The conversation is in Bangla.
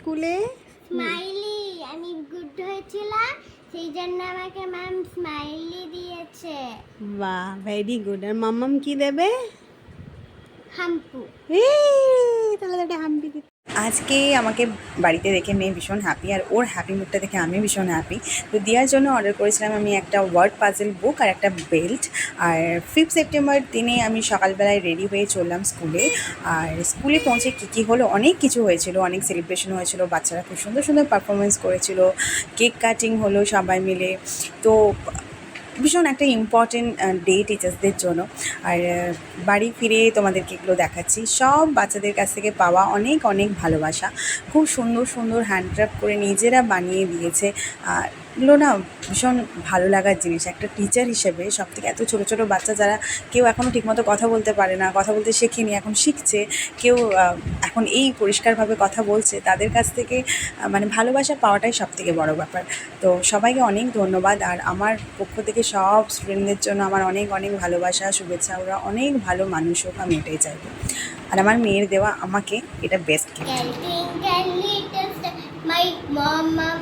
স্কুলে? স্মাইলি আমি গুড হয়েছিলাম সেই জন্য আমাকে ম্যাম স্মাইলি দিয়েছে। বাহ ভেরি গুড আর মাম্মাম কি দেবে? হাম্পু। এই, তাহলে তো একটা হাম্পি দিতে আজকে আমাকে বাড়িতে দেখে মেয়ে ভীষণ হ্যাপি আর ওর হ্যাপি মুডটা দেখে আমি ভীষণ হ্যাপি তো দেওয়ার জন্য অর্ডার করেছিলাম আমি একটা ওয়ার্ড পাজেল বুক আর একটা বেল্ট আর ফিফথ সেপ্টেম্বর দিনে আমি সকালবেলায় রেডি হয়ে চললাম স্কুলে আর স্কুলে পৌঁছে কী কী হলো, অনেক কিছু হয়েছিল, অনেক সেলিব্রেশন হয়েছিল, বাচ্চারা খুব সুন্দর সুন্দর পারফরমেন্স করেছিল কেক কাটিং হলো সবাই মিলে। তো ভীষণ একটা ইম্পর্টেন্ট ডে টিচার্সদের জন্য। আর বাড়ি ফিরে তোমাদেরকে এগুলো দেখাচ্ছি। সব বাচ্চাদের কাছ থেকে পাওয়া অনেক অনেক ভালোবাসা। খুব সুন্দর সুন্দর হ্যান্ডক্রাফট করে নিজেরা বানিয়ে দিয়েছে। আর এগুলো না ভীষণ ভালো লাগার জিনিস। একটা টিচার হিসেবে সব থেকে এত ছোটো ছোটো বাচ্চা যারা কেউ এখনও ঠিকমতো কথা বলতে পারে না কথা বলতে শেখেনি এখন শিখছে কেউ এখন এই পরিষ্কারভাবে কথা বলছে তাদের কাছ থেকে মানে ভালোবাসা পাওয়াটাই সব থেকে বড় ব্যাপার। তো সবাইকে অনেক ধন্যবাদ আর আমার পক্ষ থেকে সব স্টুডেন্টদের জন্য আমার অনেক অনেক ভালোবাসা শুভেচ্ছা ওরা অনেক ভালো মানুষ হোক আমি এটাই চাইব। আর আমার মেয়ের দেওয়া আমাকে এটা বেস্ট mom, mom